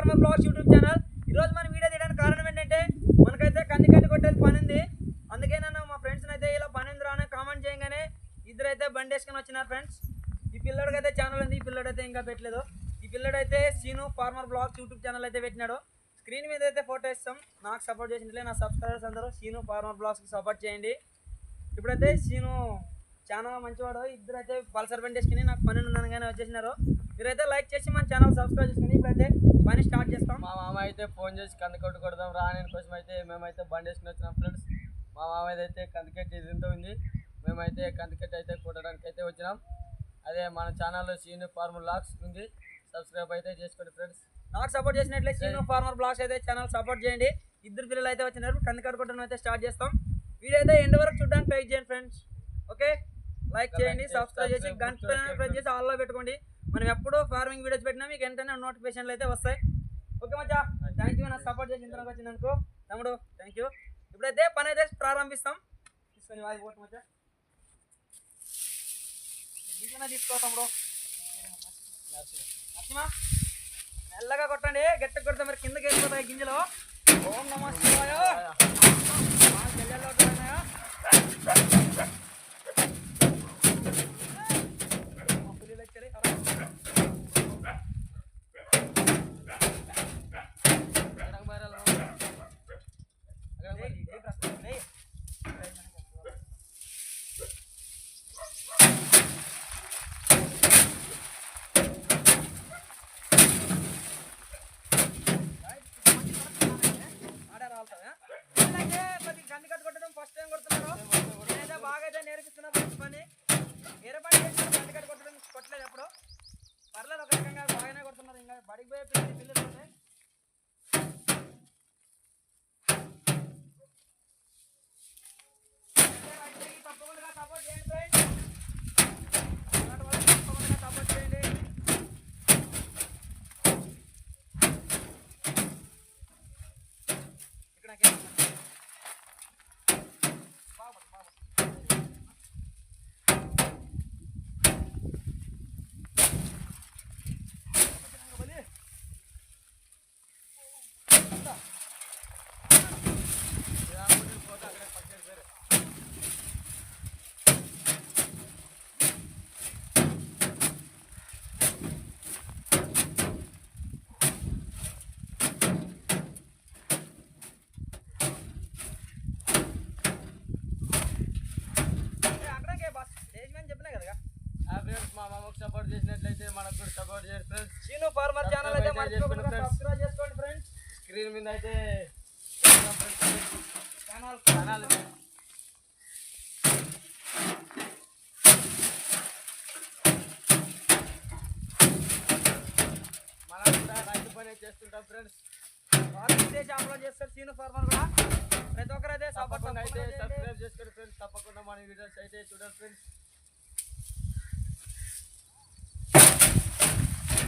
Farmer blogs YouTube channel ఈ రోజు మనం వీడియో తీయడానికి కారణం ఏంటంటే మనకైతే కంది కట్టి కొట్టేది పని ఉంది అందుకే నన్ను మా ఫ్రెండ్స్ని అయితే ఇలా పని ఉంది రాని కామెంట్ చేయగానే ఇద్దరైతే బండి వేసుకొని వచ్చినారు ఫ్రెండ్స్ ఈ పిల్లడికైతే ఛానల్ ఉంది ఈ పిల్లడు అయితే ఇంకా పెట్టలేదు. ఈ పిల్లడు అయితే Seenu farmer blogs YouTube channel అయితే పెట్టినాడు. స్క్రీన్ మీద అయితే ఫోటో ఇస్తాం. నాకు సపోర్ట్ చేసినట్లే నా సబ్స్క్రైబర్స్ అందరూ. సీను ఫార్మర్ బ్లాగ్స్కి సపోర్ట్ చేయండి. ఇప్పుడైతే సీను చాలా మంచివాడు. ఇద్దరైతే పల్సర్ బండి వేసుకుని నాకు పని కానీ వచ్చేసినారు. మీరైతే లైక్ చేసి మన ఛానల్ సబ్స్క్రైబ్ చేసుకుని ఇప్పుడైతే పని స్టార్ట్ చేస్తాం. మా మామ అయితే ఫోన్ చేసి కందికొట్టు కొడదాం రా అని కోసం అయితే మేమైతే బండి వేసుకుని వచ్చినాం ఫ్రెండ్స్. మా మామ అయితే కందికట్టి ఇదింత ఉంది. మేమైతే కందికట్టి అయితే కొట్టడానికి అయితే వచ్చినాం. అదే మన ఛానల్లో సీను ఫార్మల్ లాక్స్ ఉంది. సబ్స్క్రైబ్ అయితే చేసుకోండి ఫ్రెండ్స్. నాకు సపోర్ట్ చేసినట్లే సీను ఫార్మర్ బ్లాగ్స్ అయితే ఛానల్ సపోర్ట్ చేయండి. ఇద్దరు పిల్లలు అయితే వచ్చినారు. కందికాడు కొట్టడం అయితే స్టార్ట్ చేస్తాం. వీడియో అయితే ఎండ్ వరకు చూడడానికి ట్రై చేయండి ఫ్రెండ్స్. ఓకే? లైక్ చేయండి సబ్స్క్రైబ్ చేసి గంట ప్రెస్ చేసి ఆల్లో పెట్టుకోండి. మనం ఎప్పుడూ ఫార్మింగ్ వీడియోస్ పెట్టినా మీకు వెంటనే నోటిఫికేషన్లు అయితే వస్తాయి. Okay Maccha? థ్యాంక్ యూ నాకు సపోర్ట్ చేసి ఇంతలోకి వచ్చినందుకు. తమ్ముడు థ్యాంక్ యూ ఇప్పుడైతే పని అయితే ప్రారంభిస్తాం. తీసుకొని వాది పోటు మచ్చా. తీసుకో తమ్ముడు. నరసింహ మెల్లగా కొట్టండి. గట్టిగా కొడితే మరి కిందకి వెళ్ళిపోతాయి గింజలు. ఓం నమ বাড়ি বয়ে পেলে পেলে సపోర్ట్ చేయండి ఫ్రెండ్స్ సీను ఫార్మర్ ఛానల్ అయితే మర్చిపోకుండా. సబ్స్క్రైబ్ చేసుకోండి ఫ్రెండ్స్ స్క్రీన్ మీద అయితే ఛానల్ ఛానల్ మనం కూడా రైతు పని చేస్తుంటాం ఫ్రెండ్స్ వాళ్ళు అప్లోడ్ చేస్తారు సీను ఫార్మర్ కూడా. ప్రతి ఒక్కరు అయితే సపోర్ట్ అయితే సబ్స్క్రైబ్ చేసుకోండి ఫ్రెండ్స్ తప్పకుండా మన వీడియోస్ అయితే చూడండి ఫ్రెండ్స్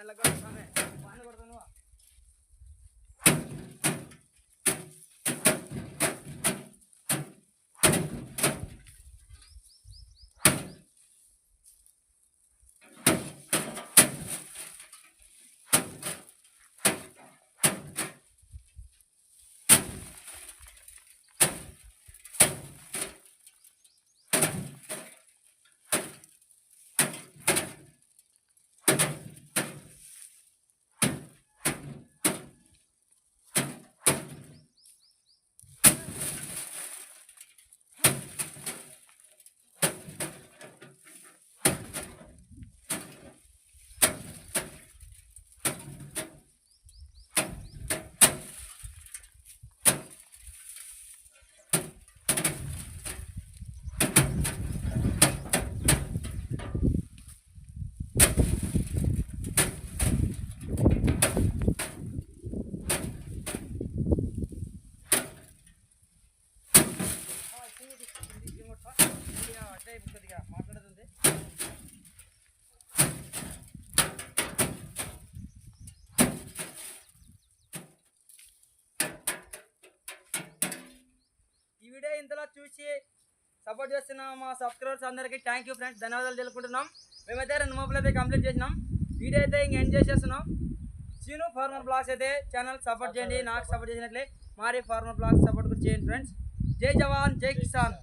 en la. దానికి ఇటు మాట్లాడుతుంది ఈ వీడియో ఇంతలో చూసి సపోర్ట్ చేస్తున్న మా సబ్స్క్రైబర్స్ అందరికీ థ్యాంక్ యూ ఫ్రెండ్స్ ధన్యవాదాలు తెలుపుకుంటున్నాం. మేమైతే రెండు మొబైల్ అయితే కంప్లీట్ చేసినాం. వీడియో అయితే ఇంక ఎండ్ చేసేస్తున్నాం. సీను ఫార్మర్ బ్లాగ్స్ అయితే ఛానల్ సపోర్ట్ చేయండి. నాకు సపోర్ట్ చేసినట్లే మారి ఫార్మర్ బ్లాగ్స్ సపోర్ట్ కూడా చేయండి ఫ్రెండ్స్ జై జవాన్ జై కిసాన్.